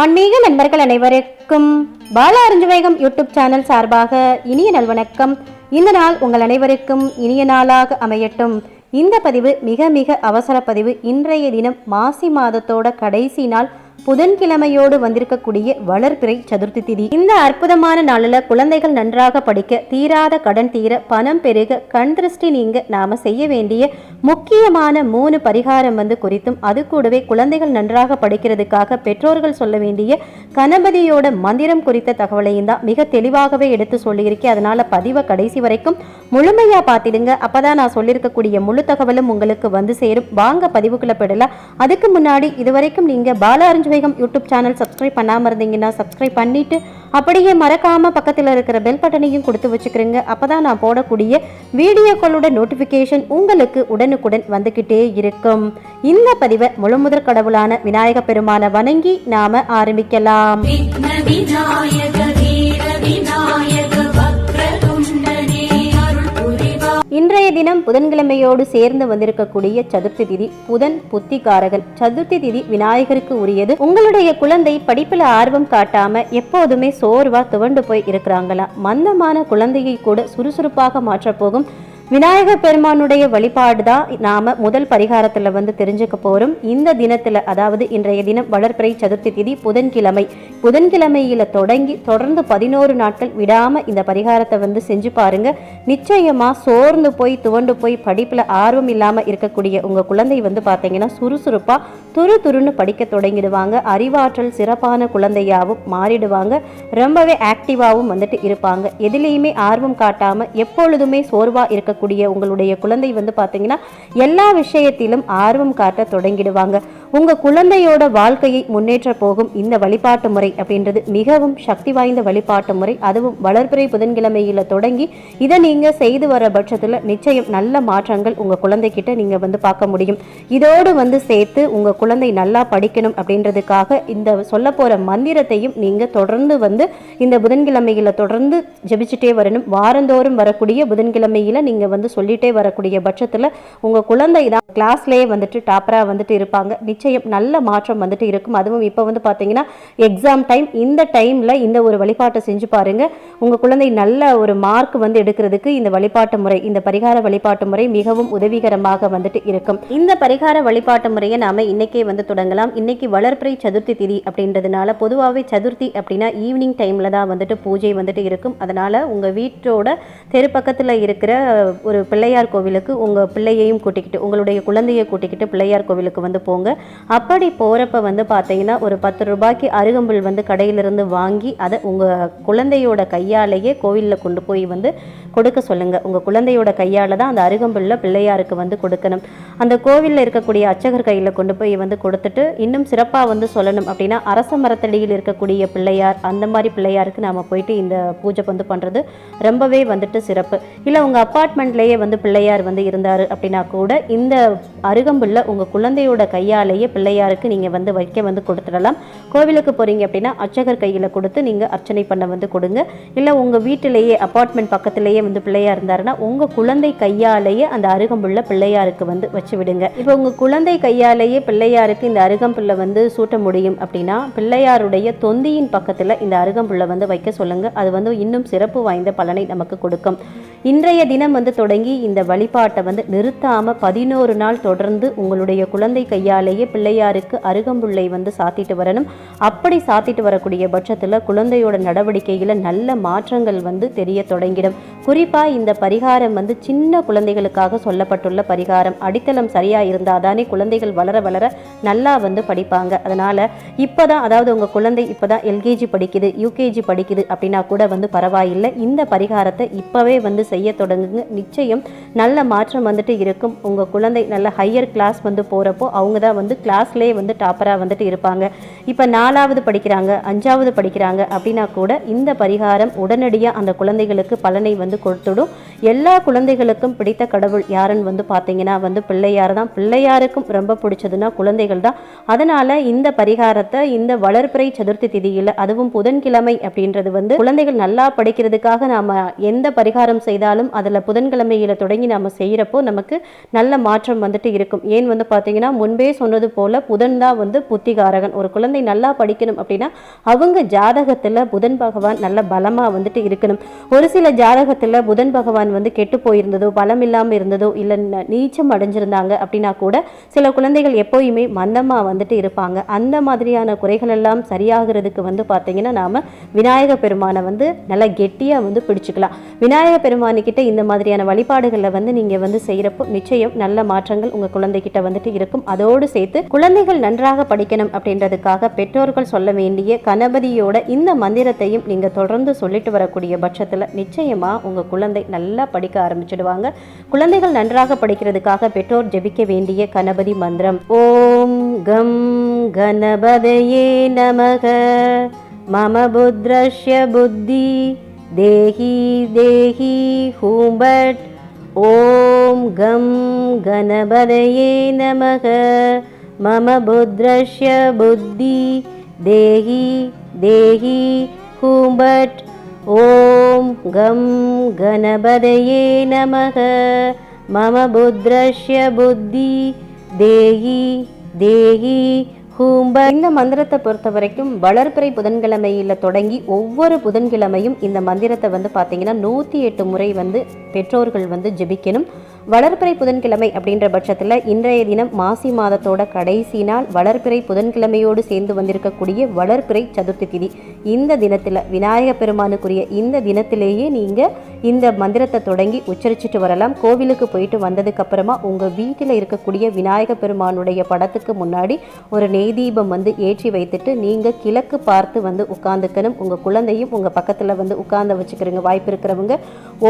ஆன்மீக நண்பர்கள் அனைவருக்கும் பாலா அறிஞ்சுவேகம் யூடியூப் சேனல் சார்பாக இனிய நல்வணக்கம். இந்த நாள் உங்கள் அனைவருக்கும் இனிய நாளாக அமையட்டும். இந்த பதிவு மிக மிக அவசர பதிவு. இன்றைய தினம் மாசி மாதத்தோட கடைசி நாள். புதன்கிழமையோடு வந்திருக்கக்கூடிய வளர்பிறை சதுர்த்தி திதி. இந்த அற்புதமான நாளில் குழந்தைகள் நன்றாக படிக்க தீராத கடன் தீர பணம் பெருக கண் திருஷ்டி நீங்க நாம செய்ய வேண்டிய முக்கியமான மூணு பரிகாரம் வந்து குறித்தும் அது கூடவே குழந்தைகள் நன்றாக படிக்கிறதுக்காக பெற்றோர்கள் சொல்ல வேண்டிய கணபதியோட மந்திரம் குறித்த தகவலையும் தான் மிக தெளிவாகவே எடுத்து சொல்லியிருக்கேன். அதனால பதிவை கடைசி வரைக்கும் முழுமையா பார்த்திடுங்க. அப்பதான் நான் சொல்லியிருக்கக்கூடிய முழு தகவலும் உங்களுக்கு வந்து சேரும். வாங்க பதிவுக்குள்ள பெறலாம் அதுக்கு முன்னாடி இதுவரைக்கும் நீங்க பாலாரஞ்சு அறிஞ்சுவேகம் யூடியூப் சேனல் சப்ஸ்கிரைப் பண்ணாம இருந்தீங்கன்னா சப்ஸ்கிரைப் பண்ணிட்டு அப்படியே மறக்காம பக்கத்தில் இருக்கிற பெல் பட்டனையும் கொடுத்து வச்சுக்கிறீங்க. அப்பதான் நான் போடக்கூடிய வீடியோக்களோட நோட்டிஃபிகேஷன் உங்களுக்கு உடனுக்குடன் வந்துக்கிட்டே இருக்கும். இந்த பதிவை முழுமுதற் கடவுளான விநாயக பெருமான வணங்கி நாம ஆரம்பிக்கலாம். விநாயக இன்றைய தினம் புதன்கிழமையோடு சேர்ந்து வந்திருக்கக்கூடிய சதுர்த்தி திதி புதன் புத்திகாரகன். சதுர்த்தி திதி விநாயகருக்கு உரியது. உங்களுடைய குழந்தை படிப்புல ஆர்வம் காட்டாம எப்போதுமே சோர்வா துவண்டு போய் இருக்கிறாங்களா? மந்தமான குழந்தையை கூட சுறுசுறுப்பாக மாற்றப் போகும் விநாயகர் பெருமானுடைய வழிபாடு தான் நாம் முதல் பரிகாரத்தில் வந்து தெரிஞ்சுக்க போகிறோம் இந்த தினத்தில் அதாவது இன்றைய தினம் வளர்ப்பிறை சதுர்த்தி திதி புதன்கிழமை. புதன்கிழமையில் தொடங்கி தொடர்ந்து பதினோரு நாட்கள் விடாமல் இந்த பரிகாரத்தை வந்து செஞ்சு பாருங்க. நிச்சயமாக சோர்ந்து போய் துவண்டு போய் படிப்பில் ஆர்வம் இல்லாமல் இருக்கக்கூடிய உங்கள் குழந்தை வந்து பார்த்தீங்கன்னா சுறுசுறுப்பாக துரு துருன்னு படிக்க தொடங்கிடுவாங்க. அறிவாற்றல் சிறப்பான குழந்தையாகவும் மாறிடுவாங்க. ரொம்பவே ஆக்டிவாகவும் வந்துட்டு இருப்பாங்க. எதுலேயுமே ஆர்வம் காட்டாமல் எப்பொழுதுமே சோர்வாக இருக்க வரக்கூடிய உங்களுடைய குழந்தை வந்து பார்த்தீங்கன்னா எல்லா விஷயத்திலும் ஆர்வம் காட்ட தொடங்கிடுவாங்க. உங்கள் குழந்தையோட வாழ்க்கையை முன்னேற்ற போகும் இந்த வழிபாட்டு முறை அப்படின்றது மிகவும் சக்தி வாய்ந்த வழிபாட்டு முறை. அதுவும் வளர்பிறை புதன்கிழமையில் தொடங்கி இதை நீங்கள் செய்து வர பட்சத்தில் நிச்சயம் நல்ல மாற்றங்கள் உங்கள் குழந்தைகிட்ட நீங்கள் வந்து பார்க்க முடியும். இதோடு வந்து சேர்த்து உங்கள் குழந்தை நல்லா படிக்கணும் அப்படின்றதுக்காக இந்த சொல்ல போகிற மந்திரத்தையும் நீங்கள் தொடர்ந்து வந்து இந்த புதன்கிழமையில் தொடர்ந்து ஜெபிச்சுட்டே வரணும். வாரந்தோறும் வரக்கூடிய புதன்கிழமையில் நீங்கள் வந்து சொல்லிட்டே வரக்கூடிய பட்சத்தில் உங்கள் குழந்தை தான் கிளாஸ்லேயே வந்துட்டு டாப்பராக வந்துட்டு இருப்பாங்க. நிச்சயம் நல்ல மாற்றம் வந்துட்டு இருக்கும். அதுவும் இப்போ வந்து பார்த்தீங்கன்னா எக்ஸாம் டைம் இந்த டைமில் இந்த ஒரு வழிபாட்டை செஞ்சு பாருங்க. உங்கள் குழந்தை நல்ல ஒரு மார்க் வந்து எடுக்கிறதுக்கு இந்த வழிபாட்டு முறை இந்த பரிகார வழிபாட்டு முறை மிகவும் உதவிகரமாக வந்துட்டு இருக்கும். இந்த பரிகார வழிபாட்டு முறையை நாம இன்னைக்கே வந்து தொடங்கலாம். இன்னைக்கு வளர்ப்பிறை சதுர்த்தி திதி அப்படின்றதுனால பொதுவாகவே சதுர்த்தி அப்படின்னா ஈவினிங் டைம்ல தான் வந்துட்டு பூஜை வந்துட்டு இருக்கும். அதனால உங்கள் வீட்டோட தெரு பக்கத்தில் இருக்கிற ஒரு பிள்ளையார் கோவிலுக்கு உங்கள் பிள்ளையையும் கூட்டிக்கிட்டு உங்களுடைய குழந்தையை கூட்டிக்கிட்டு பிள்ளையார் கோவிலுக்கு வந்து போங்க. அப்படி போறப்ப வந்து பார்த்தீங்கன்னா ஒரு பத்து ரூபாய்க்கு அருகம்புல் வந்து கடையிலிருந்து வாங்கி அதை உங்க குழந்தையோட கையாலேயே கோவிலில் கொண்டு போய் வந்து கொடுக்க சொல்லுங்கள் உங்கள் குழந்தையோட கையால் தான் அந்த அருகம்புல்ல பிள்ளையாருக்கு வந்து கொடுக்கணும். அந்த கோவிலில் இருக்கக்கூடிய அர்ச்சகர் கையில் கொண்டு போய் வந்து கொடுத்துட்டு இன்னும் சிறப்பாக வந்து சொல்லணும் அப்படின்னா அரச மரத்தடியில் இருக்கக்கூடிய பிள்ளையார் அந்த மாதிரி பிள்ளையாருக்கு நாம் போயிட்டு இந்த பூஜை வந்து பண்ணுறது ரொம்பவே வந்துட்டு சிறப்பு. இல்லை உங்கள் அப்பார்ட்மெண்ட்லேயே வந்து பிள்ளையார் வந்து இருந்தார் அப்படின்னா கூட இந்த அருகம்புல்ல உங்கள் குழந்தையோட கையாலேயே பிள்ளையாருக்கு நீங்கள் வந்து வைக்க வந்து கொடுத்துடலாம். கோவிலுக்கு போகிறீங்க அப்படின்னா அர்ச்சகர் கையில் கொடுத்து நீங்கள் அர்ச்சனை பண்ண வந்து கொடுங்க. இல்லை உங்கள் வீட்டிலேயே அப்பார்ட்மெண்ட் பக்கத்திலேயே கையிலேயே வந்து பிள்ளையார் இருந்தாருன்னா உங்க குழந்தை கையாலேயே அந்த அருகம்புள்ள பிள்ளையாருக்கு வந்து வச்சு விடுங்க. இப்போ உங்க குழந்தை கையாலேயே பிள்ளையாருக்கு இந்த அருகம்புல்லை வந்து சூட்ட முடியும் அப்படின்னா பிள்ளையாருடைய தொந்தியின் பக்கத்துல இந்த அருகம்புல்லை வந்து வைக்க சொல்லுங்க. அது வந்து இன்னும் சிறப்பு வாய்ந்த பலனை நமக்கு கொடுக்கும். இன்றைய தினம் வந்து தொடங்கி இந்த வழிபாட்டை வந்து நிறுத்தாம பதினோரு நாள் தொடர்ந்து உங்களுடைய குழந்தை கையாலேயே பிள்ளையாருக்கு அருகம்புல்லை வந்து சாத்திட்டு வரணும். அப்படி சாத்திட்டு வரக்கூடிய பட்சத்தில் குழந்தையோட நடவடிக்கையில் நல்ல மாற்றங்கள் வந்து தெரிய தொடங்கிடும். குறிப்பாக இந்த பரிகாரம் வந்து சின்ன குழந்தைகளுக்காக சொல்லப்பட்டுள்ள பரிகாரம். அடித்தளம் சரியாக இருந்தால் தானே குழந்தைகள் வளர வளர நல்லா வந்து படிப்பாங்க. அதனால் இப்போ தான் அதாவது உங்கள் குழந்தை இப்போ தான் எல்கேஜி படிக்குது யூகேஜி படிக்குது அப்படின்னா கூட வந்து பரவாயில்லை. இந்த பரிகாரத்தை இப்போவே வந்து செய்ய தொடங்குங்க. நிச்சயம் நல்ல மாற்றம் வந்துட்டு இருக்கும். உங்கள் குழந்தை நல்ல ஹையர் கிளாஸ் வந்து போகிறப்போ அவங்க தான் வந்து கிளாஸ்லேயே வந்து டாப்பராக வந்துட்டு இருப்பாங்க. இப்போ நாலாவது படிக்கிறாங்க அஞ்சாவது படிக்கிறாங்க அப்படின்னா கூட இந்த பரிகாரம் உடனடியாக அந்த குழந்தைகளுக்கு பலனை வந்து கொடுத்துடும். எல்லா குழந்தைகளுக்கும் பிடித்த கடவுள் யாருன்னு வந்து பார்த்தீங்கன்னா வந்து பிள்ளையார் தான். பிள்ளையாருக்கும் ரொம்ப பிடிச்சதுன்னா குழந்தைகள் தான். அதனால இந்த பரிகாரத்தை இந்த வளர்ப்பிறை சதுர்த்தி திதியில் அதுவும் புதன்கிழமை அப்படின்றது வந்து குழந்தைகள் நல்லா படிக்கிறதுக்காக நாம் எந்த பரிகாரம் செய்தாலும் அதில் புதன்கிழமையில் தொடங்கி நாம் செய்கிறப்போ நமக்கு நல்ல மாற்றம் வந்துட்டு இருக்கும். ஏன் வந்து பார்த்தீங்கன்னா முன்பே சொன்னது போல் புதன் தான் வந்து புத்திகாரகன். ஒரு குழந்தை நல்லா படிக்கணும் அப்படின்னா அவங்க ஜாதகத்தில் புதன் பகவான் நல்ல பலமாக வந்துட்டு இருக்கணும். ஒரு சில ஜாதகத்தில் புதன் பகவான் வந்து கெட்டு போயிருந்ததோ பலம் இல்லாமல் இருந்ததோ இல்லை நீச்சம் அடைஞ்சிருந்தாங்க அப்படின்னா கூட சில குழந்தைகள் எப்போயுமே மந்தமாக வந்துட்டு இருப்பாங்க. அந்த மாதிரியான குறைகள் எல்லாம் சரியாகிறதுக்கு வந்து பார்த்தீங்கன்னா நாம் விநாயக பெருமானை வந்து நல்லா கெட்டியாக வந்து பிடிச்சிக்கலாம். விநாயக பெருமானுக்கிட்ட இந்த மாதிரியான வழிபாடுகளை வந்து நீங்கள் வந்து செய்கிறப்போ நிச்சயம் நல்ல மாற்றங்கள் உங்கள் குழந்தைகிட்ட வந்துட்டு இருக்கும். அதோடு சேர்த்து குழந்தைகள் நன்றாக படிக்கணும் அப்படின்றதுக்காக பெற்றோர்கள் சொல்ல வேண்டிய கணபதியோட இந்த மந்திரத்தையும் நீங்கள் தொடர்ந்து சொல்லிட்டு வரக்கூடிய பட்சத்தில் நிச்சயமாக உங்கள் குழந்தை நல்லா படிக்க ஆரம்பிச்சிடுவாங்க. குழந்தைகள் நன்றாக படிக்கிறதுக்காக பெற்றோர் ஜெபிக்க வேண்டிய கணபதி மந்திரம். ஓம் கம் கணபதையே நமக. மம புத்ரஷ்ய புத்தி. தேஹி தேஹி ஹூம்பட். ஓம் கம் கணபதையே நமக. மம புத்ரஷ்ய புத்தி. தேஹி தேஹி ஹூம்பட். ஓம் கம் கணபதையே நமக. மம புத்ரஷ்ய புத்தி. தேஹி தேஹி ஹூம்ப. இந்த மந்திரத்தை பொறுத்த வரைக்கும் வளர்பிறை புதன்கிழமையில் தொடங்கி ஒவ்வொரு புதன்கிழமையும் இந்த மந்திரத்தை வந்து பார்த்தீங்கன்னா நூற்றி எட்டு முறை வந்து பெற்றோர்கள் வந்து ஜெபிக்கணும். வளர்பிறை புதன்கிழமை அப்படின்ற பட்சத்தில் இன்றைய தினம் மாசி மாதத்தோட கடைசி நாள் வளர்பிறை புதன்கிழமையோடு சேர்ந்து வந்திருக்கக்கூடிய வளர்பிறை சதுர்த்தி திதி. இந்த தினத்தில் விநாயக பெருமானுக்குரிய இந்த தினத்திலேயே நீங்கள் இந்த மந்திரத்தை தொடங்கி உச்சரிச்சுட்டு வரலாம். கோவிலுக்கு போயிட்டு வந்ததுக்கு அப்புறமா உங்கள் வீட்டில் இருக்கக்கூடிய விநாயக பெருமானுடைய படத்துக்கு முன்னாடி ஒரு நெய் தீபம் வந்து ஏற்றி வைத்துட்டு நீங்கள் கிழக்கு பார்த்து வந்து உட்காந்துக்கணும் உங்கள் குழந்தையும் உங்கள் பக்கத்தில் வந்து உட்கார்ந்து வச்சுக்கிறவங்க வாய்ப்பு இருக்கிறவங்க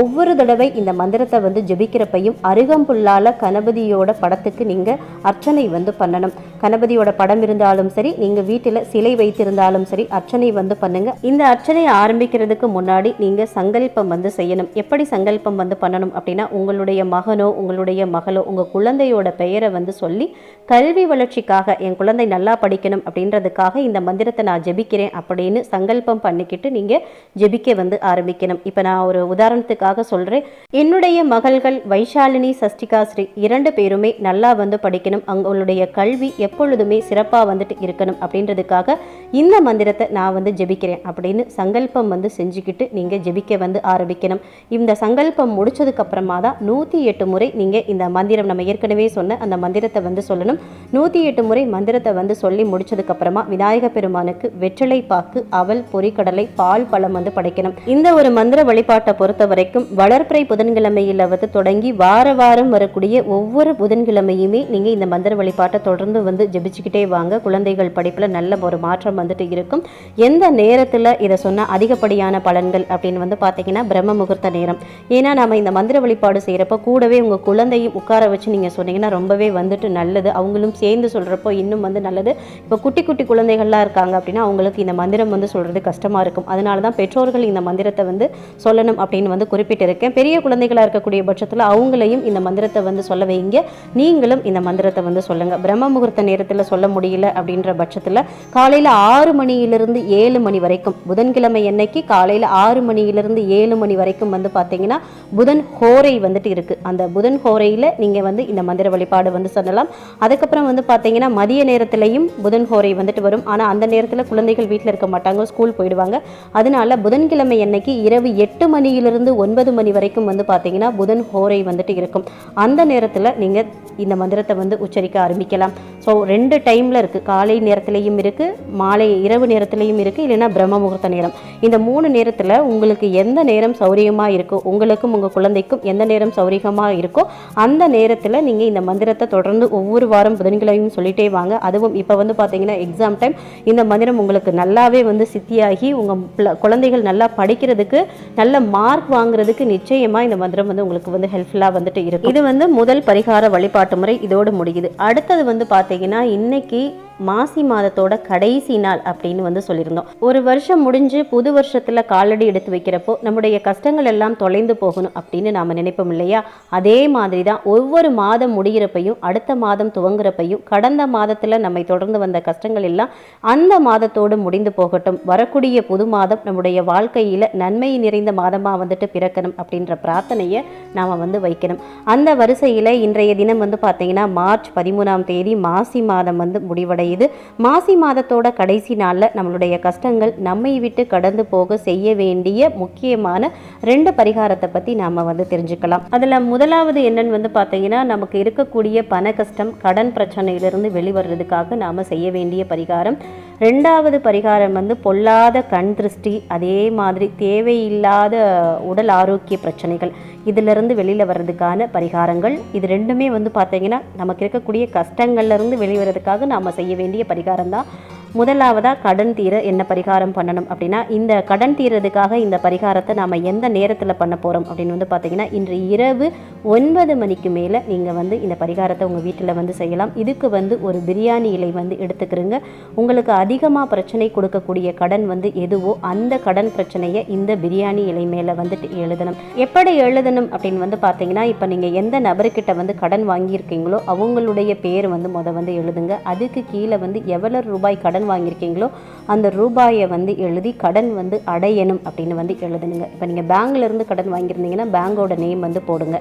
ஒவ்வொரு தடவை இந்த மந்திரத்தை வந்து ஜெபிக்கிறப்பையும் அருகம்புல்லால கணபதியோட படத்துக்கு நீங்கள் அர்ச்சனை வந்து பண்ணணும். கணபதியோட படம் இருந்தாலும் சரி நீங்கள் வீட்டில் சிலை வைத்திருந்தாலும் சரி அர்ச்சனை வந்து பண்ணுங்க. இந்த அர்ச்சனை ஆரம்பிக்கிறதுக்கு முன்னாடி நீங்கள் சங்கல்பம் வந்து செய்யணும். எப்படி சங்கல்பம் வந்து பண்ணணும் அப்படின்னா உங்களுடைய மகனோ உங்களுடைய மகளோ உங்கள் குழந்தையோட பெயரை வந்து சொல்லி கல்வி வளர்ச்சிக்காக என் குழந்தை நல்லா படிக்கணும் அப்படின்றதுக்காக இந்த மந்திரத்தை நான் ஜெபிக்கிறேன் அப்படின்னு சங்கல்பம் பண்ணிக்கிட்டு நீங்கள் ஜெபிக்க வந்து ஆரம்பிக்கணும். இப்போ நான் ஒரு உதாரணத்துக்காக சொல்கிறேன் என்னுடைய மகள்கள் வைஷாலினி சஷ்டிகா ஸ்ரீ இரண்டு பேருமே நல்லா வந்து படிக்கணும். அவங்களுடைய கல்வி எப்பொழுதுமே சிறப்பாக வந்துட்டு இருக்கணும் அப்படின்றதுக்காக இந்த மந்திரத்தை நான் வந்து ஜெபிக்கிறேன் அப்படின்னு சங்கல்பம் வந்து செஞ்சுக்கிட்டு நீங்கள் ஜெபிக்க வந்து ஆரம்பிக்கணும். இந்த சங்கல்பம் முடிச்சதுக்கப்புறமா தான் நூற்றி எட்டு முறை நீங்கள் இந்த மந்திரம் நம்ம ஏற்கனவே சொன்ன அந்த மந்திரத்தை வந்து சொல்லணும். நூற்றி எட்டு முறை மந்திரத்தை வந்து சொல்லி முடிச்சதுக்கப்புறமா விநாயக பெருமானுக்கு வெற்றிலை பாக்கு அவல் பொறிக்கடலை பால் பழம் வந்து படைக்கணும். இந்த ஒரு மந்திர வழிபாட்டை பொறுத்த வரைக்கும் வளர்ப்பிறை புதன்கிழமையில் வந்து தொடங்கி வார வாரம் வரக்கூடிய ஒவ்வொரு புதன்கிழமையுமே நீங்கள் இந்த மந்திர வழிபாட்டை தொடர்ந்து வந்து வந்து ஜெபிச்சுக்கிட்டே வாங்க. குழந்தைகள் படிப்பில் நல்ல ஒரு மாற்றம் வந்துட்டு இருக்கும். எந்த நேரத்தில் இதை சொன்னால் அதிகப்படியான பலன்கள் அப்படின்னு வந்து பார்த்தீங்கன்னா பிரம்ம முகூர்த்த நேரம். ஏன்னா நம்ம இந்த மந்திர வழிபாடு செய்கிறப்ப கூடவே உங்கள் குழந்தையும் உட்கார வச்சு நீங்கள் சொன்னீங்கன்னா ரொம்பவே வந்துட்டு நல்லது. அவங்களும் சேர்ந்து சொல்கிறப்போ இன்னும் வந்து நல்லது. இப்போ குட்டி குட்டி குழந்தைகள்லாம் இருக்காங்க அப்படின்னா அவங்களுக்கு இந்த மந்திரம் வந்து சொல்கிறது கஷ்டமாக இருக்கும். அதனால தான் பெற்றோர்கள் இந்த மந்திரத்தை வந்து சொல்லணும் அப்படின்னு வந்து குறிப்பிட்டிருக்கேன். பெரிய குழந்தைகளாக இருக்கக்கூடிய பட்சத்தில் அவங்களையும் இந்த மந்திரத்தை வந்து சொல்ல வைங்க. நீங்களும் இந்த மந்திரத்தை வந்து சொல்லுங்கள் பிரம்ம முகூர்த்த நேரத்தில் சொல்ல முடியல அப்படின்ற பட்சத்தில் காலையில் ஆறு மணியிலிருந்து ஏழு மணி வரைக்கும் புதன்கிழமை என்னைக்கு காலையில் ஆறு மணியிலிருந்து ஏழு மணி வரைக்கும் வந்து பார்த்தீங்கன்னா புதன் ஹோரை வந்துட்டு இருக்குது அந்த புதன் ஹோரையில் நீங்கள் வந்து இந்த மந்திர வழிபாடு வந்து சொல்லலாம். அதுக்கப்புறம் வந்து பார்த்தீங்கன்னா மதிய நேரத்திலையும் புதன் ஹோரை வந்துட்டு வரும். ஆனால் அந்த நேரத்தில் குழந்தைகள் வீட்டில் இருக்க மாட்டாங்க ஸ்கூல் போயிடுவாங்க. அதனால புதன்கிழமை என்னைக்கு இரவு எட்டு மணியிலிருந்து ஒன்பது மணி வரைக்கும் வந்து பார்த்தீங்கன்னா புதன் ஹோரை வந்துட்டு இருக்கும். அந்த நேரத்தில் நீங்கள் இந்த மந்திரத்தை வந்து உச்சரிக்க ஆரம்பிக்கலாம். ஸோ ரெண்டு டைமில் இருக்குது காலை நேரத்துலேயும் இருக்குது மாலை இரவு நேரத்துலேயும் இருக்குது இல்லைன்னா பிரம்ம முகூர்த்த நேரம். இந்த மூணு நேரத்தில் உங்களுக்கு எந்த நேரம் சௌரியமாக இருக்கோ உங்களுக்கும் உங்கள் குழந்தைக்கும் எந்த நேரம் சௌரியமாக இருக்கோ அந்த நேரத்தில் நீங்கள் இந்த மந்திரத்தை தொடர்ந்து ஒவ்வொரு வாரம் புதன்கிழமையும் சொல்லிட்டே வாங்க. அதுவும் இப்போ வந்து பார்த்தீங்கன்னா எக்ஸாம் டைம் இந்த மந்திரம் உங்களுக்கு நல்லாவே வந்து சித்தியாகி உங்கள் குழந்தைகள் நல்லா படிக்கிறதுக்கு நல்ல மார்க் வாங்குறதுக்கு நிச்சயமாக இந்த மந்திரம் வந்து உங்களுக்கு வந்து ஹெல்ப்ஃபுல்லாக வந்துட்டு இருக்கும். இது வந்து முதல் பரிகார வழிபாட்டு முறை. இதோடு முடியுது. அடுத்தது வந்து பார்த்தீங்கன்னா ஏன்னா இன்னைக்கு மாசி மாதத்தோட கடைசி நாள் அப்படின்னு வந்து சொல்லியிருந்தோம். ஒரு வருஷம் முடிஞ்சு புது வருஷத்தில் காலடி எடுத்து வைக்கிறப்போ நம்முடைய கஷ்டங்கள் எல்லாம் தொலைந்து போகணும் அப்படின்னு நாம் நினைப்போம் இல்லையா? அதே மாதிரி தான் ஒவ்வொரு மாதம் முடிகிறப்பையும் அடுத்த மாதம் துவங்குறப்பையும் கடந்த மாதத்தில் நம்மை தொடர்ந்து வந்த கஷ்டங்கள் எல்லாம் அந்த மாதத்தோடு முடிந்து போகட்டும். வரக்கூடிய புது மாதம் நம்முடைய வாழ்க்கையில் நன்மை நிறைந்த மாதமாக வந்துட்டு பிறக்கணும் அப்படின்ற பிரார்த்தனையை நாம் வந்து வைக்கணும். அந்த வரிசையில் இன்றைய தினம் வந்து பார்த்தீங்கன்னா மார்ச் பதிமூணாம் தேதி மாசி மாதம் வந்து முடிவடையுது மாசி மாதத்தோட கடைசி நாள்ல நம்மளுடைய கஷ்டங்கள் நம்மை விட்டு கடந்து போக செய்ய வேண்டிய முக்கியமான ரெண்டு பரிகாரத்தை பத்தி நாம வந்து தெரிஞ்சுக்கலாம். அதுல முதலாவது என்னன்னு வந்து பார்த்தீங்கன்னா நமக்கு இருக்கக்கூடிய பண கஷ்டம் கடன் பிரச்சனையிலிருந்து வெளிவர்றதுக்காக நாம செய்ய வேண்டிய பரிகாரம் ரெண்டாவது பரிகாரம் வந்து பொல்லாத கண் திருஷ்டி அதே மாதிரி தேவையில்லாத உடல் ஆரோக்கிய பிரச்சனைகள். இதிலிருந்து வெளியில் வர்றதுக்கான பரிகாரங்கள். இது ரெண்டுமே வந்து பார்த்திங்கன்னா நமக்கு இருக்கக்கூடிய கஷ்டங்கள்லேருந்து வெளிவரதுக்காக நாம் செய்ய வேண்டிய பரிகாரம் தான் முதலாவதாக கடன் தீர என்ன பரிகாரம் பண்ணணும் அப்படின்னா இந்த கடன் தீர்றதுக்காக இந்த பரிகாரத்தை நாம் எந்த நேரத்தில் பண்ண போகிறோம் அப்படின்னு வந்து பார்த்தீங்கன்னா இன்று இரவு ஒன்பது மணிக்கு மேலே நீங்கள் வந்து இந்த பரிகாரத்தை உங்கள் வீட்டில் வந்து செய்யலாம். இதுக்கு வந்து ஒரு பிரியாணி இலை வந்து எடுத்துக்கிறோங்க. உங்களுக்கு அதிகமாக பிரச்சனை கொடுக்கக்கூடிய கடன் வந்து எதுவோ அந்த கடன் பிரச்சனையை இந்த பிரியாணி இலை மேலே வந்துட்டு எழுதணும். எப்படி எழுதணும் அப்படின்னு வந்து பார்த்தீங்கன்னா இப்போ நீங்கள் எந்த நபர்கிட்ட வந்து கடன் வாங்கியிருக்கீங்களோ அவங்களுடைய பேர் வந்து முத வந்து எழுதுங்க. அதுக்கு கீழே வந்து எவ்வளோ ரூபாய் கடன் வாங்கியிருக்கீங்களோ அந்த ரூபாயை வந்து எழுதி கடன் வந்து அடையணும் அப்படின்னு வந்து எழுதுனுங்க. இப்போ நீங்கள் பேங்க்ல இருந்து கடன் வாங்கியிருந்தீங்கன்னா பேங்கோட நேம் வந்து போடுங்க.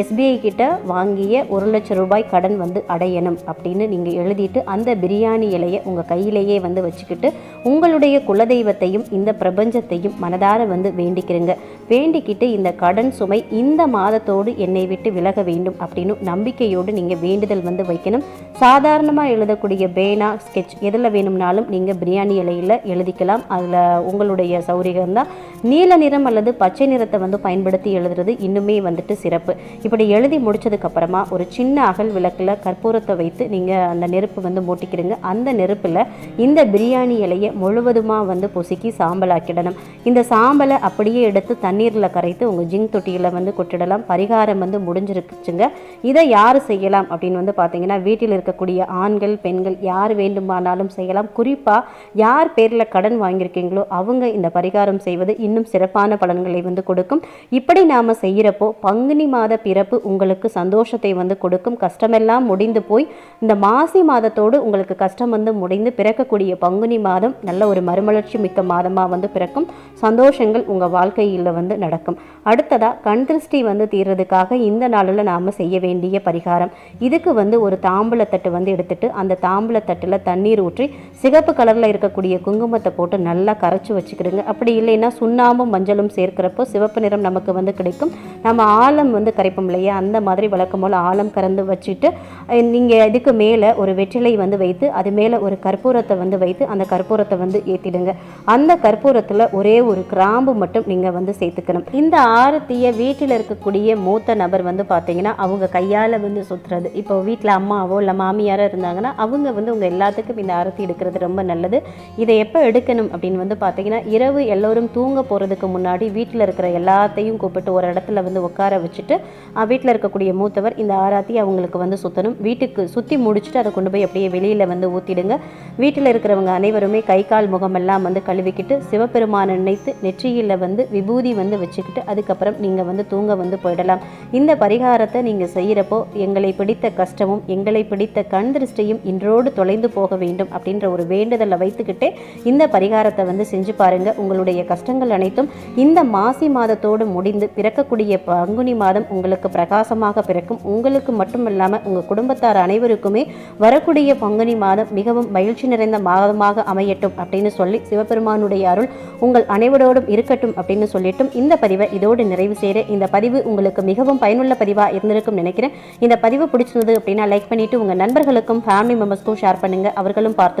எஸ்பிஐ கிட்ட வாங்கிய ஒரு லட்சம் ரூபாய் கடன் வந்து அடையணும் அப்படின்னு நீங்கள் எழுதிட்டு அந்த பிரியாணி இலையை உங்கள் கையிலேயே வந்து வச்சுக்கிட்டு உங்களுடைய குலதெய்வத்தையும் இந்த பிரபஞ்சத்தையும் மனதார வந்து வேண்டிக்கிறங்க. வேண்டிக்கிட்டு இந்த கடன் சுமை இந்த மாதத்தோடு என்னை விட்டு விலக வேண்டும் அப்படின்னு நம்பிக்கையோடு நீங்கள் வேண்டுதல் வந்து வைக்கணும். சாதாரணமாக எழுதக்கூடிய பேனா ஸ்கெட்ச் எதில் வேணும்னாலும் நீங்கள் பிரியாணி இலையில் எழுதிக்கலாம். அதில் உங்களுடைய சௌரியம் தான் நீல நிறம் அல்லது பச்சை நிறத்தை வந்து பயன்படுத்தி எழுதுறது இன்னுமே வந்துட்டு சிறப்பு. இப்படி எழுதி முடிச்சதுக்கப்புறமா ஒரு சின்ன அகல் விளக்கில் கற்பூரத்தை வைத்து நீங்கள் அந்த நெருப்பு வந்து மூட்டிக்கிடுங்க. அந்த நெருப்பில் இந்த பிரியாணி இலையை முழுவதுமாக வந்து பொசுக்கி சாம்பலாக்கிடணும். இந்த சாம்பலை அப்படியே எடுத்து தண்ணீரில் கரைத்து உங்கள் ஜிங் தொட்டியில் வந்து கொட்டிடலாம். பரிகாரம் வந்து முடிஞ்சிருக்குச்சுங்க இதை யார் செய்யலாம் அப்படின்னு வந்து பார்த்தீங்கன்னா வீட்டில் இருக்கக்கூடிய ஆண்கள் பெண்கள் யார் வேண்டுமானாலும் செய்யலாம். குறிப்பாக யார் பேரில் கடன் வாங்கியிருக்கீங்களோ அவங்க இந்த பரிகாரம் செய்வது இன்னும் சிறப்பான பலன்களை வந்து கொடுக்கும். இப்படி நாம் செய்கிறப்போ பங்குனி மாத பிறப்பு உங்களுக்கு சந்தோஷத்தை வந்து கொடுக்கும். கஷ்டமெல்லாம் முடிந்து போய் இந்த மாசி மாதத்தோடு உங்களுக்கு கஷ்டம் வந்து முடிந்து பிறக்கக்கூடிய பங்குனி மாதம் நல்ல ஒரு மறுமலர்ச்சி மிக்க மாதமாக வந்து பிறக்கும். சந்தோஷங்கள் உங்கள் வாழ்க்கையில் வந்து நடக்கும். அடுத்ததாக கண் திருஷ்டி வந்து தீர்றதுக்காக இந்த நாளில் நாம் செய்ய வேண்டிய பரிகாரம். இதுக்கு வந்து ஒரு தாம்பூலத்தட்டு வந்து எடுத்துட்டு அந்த தாம்பூலத்தட்டில் தண்ணீர் ஊற்றி சிகப்பு கலரில் இருக்கக்கூடிய குங்குமத்தை போட்டு நல்லா கரைச்சி வச்சுக்கிடுங்க அப்படி இல்லைன்னா சுண்ணாம்பும் மஞ்சளும் சேர்க்கிறப்போ சிவப்பு நிறம் நமக்கு வந்து கிடைக்கும். நம்ம ஆழம் வந்து கரைப்போம் இல்லையா? அந்த மாதிரி வழக்கம் போல் ஆழம் கறந்து வச்சுட்டு நீங்கள் இதுக்கு மேலே ஒரு வெற்றிலை வந்து வைத்து அது மேலே ஒரு கற்பூரத்தை வந்து வைத்து அந்த கற்பூரத்தை வந்து ஏற்றிடுங்க அந்த கற்பூரத்தில் ஒரே ஒரு கிராம்பு மட்டும் நீங்கள் வந்து சேர்த்துக்கணும். இந்த ஆரத்தியை வீட்டில் இருக்கக்கூடிய மூத்த நபர் வந்து பார்த்தீங்கன்னா அவங்க கையால் வந்து சுற்றுறது இப்போ வீட்டில் அம்மாவோ இல்லை மாமியாரோ இருந்தாங்கன்னா அவங்க வந்து உங்கள் எல்லாத்துக்கும் இந்த ஆரத்தி எடுக்கிறது ரொம்ப நல்லது. இதை எப்போ எடுக்கணும் அப்படின்னு வந்து பார்த்தீங்கன்னா இரவு எல்லோரும் தூங்க போகிறதுக்கு முன்னாடி வீட்டில் இருக்கிற எல்லாத்தையும் கூப்பிட்டு ஒரு இடத்துல வந்து உட்கார வச்சுட்டு வீட்டில் இருக்கக்கூடிய மூத்தவர் இந்த ஆராத்தி அவங்களுக்கு வந்து சுற்றணும் வீட்டுக்கு சுற்றி முடிச்சுட்டு அதை கொண்டு போய் அப்படியே வெளியில் வந்து ஊற்றிடுங்க வீட்டில் இருக்கிறவங்க அனைவருமே கை கால் முகமெல்லாம் வந்து கழுவிக்கிட்டு சிவபெருமானை நினைத்து நெற்றியில் வந்து விபூதி வந்து வச்சுக்கிட்டு அதுக்கப்புறம் நீங்கள் வந்து தூங்க வந்து போயிடலாம். இந்த பரிகாரத்தை நீங்கள் செய்கிறப்போ எங்களை பிடித்த கஷ்டமும் எங்களை பிடித்த கண் திருஷ்டியும் இன்றோடு தொலைந்து போக வேண்டும் அப்படின்ற ஒரு வேண்டுதலை வைத்துக்கிட்டே இந்த பரிகாரத்தை வந்து செஞ்சு பாருங்க. உங்களுடைய கஷ்டங்கள் அனைத்தும் இந்த மாசி மாதத்தோடு முடிந்து பிறக்கக்கூடிய பங்குனி மாதம் உங்களுக்கு பிரகாசமாக பிறக்கும். உங்களுக்கு மட்டும் இல்லாமல் உங்கள் குடும்பத்தார் அனைவருக்குமே வரக்கூடிய பங்குனி மாதம் மிகவும் மகிழ்ச்சி நிறைந்த மாதமாக அமையட்டும் அப்படின்னு சொல்லி சிவபெருமானுடைய அருள் உங்கள் அனைவரோடும் இருக்கட்டும் அப்படின்னு சொல்லிட்டும் இந்த பதிவை இதோடு நிறைவு செய்கிறேன். இந்த பதிவு உங்களுக்கு மிகவும் பயனுள்ள பதிவாக இருந்திருக்கும் நினைக்கிறேன். இந்த பதிவு பிடிச்சிருந்தது அப்படின்னா லைக் பண்ணிட்டு உங்கள் நண்பர்களுக்கும் ஃபேமிலி மெம்பர்ஸ்க்கும் ஷேர் பண்ணுங்க. அவர்களும் பார்த்து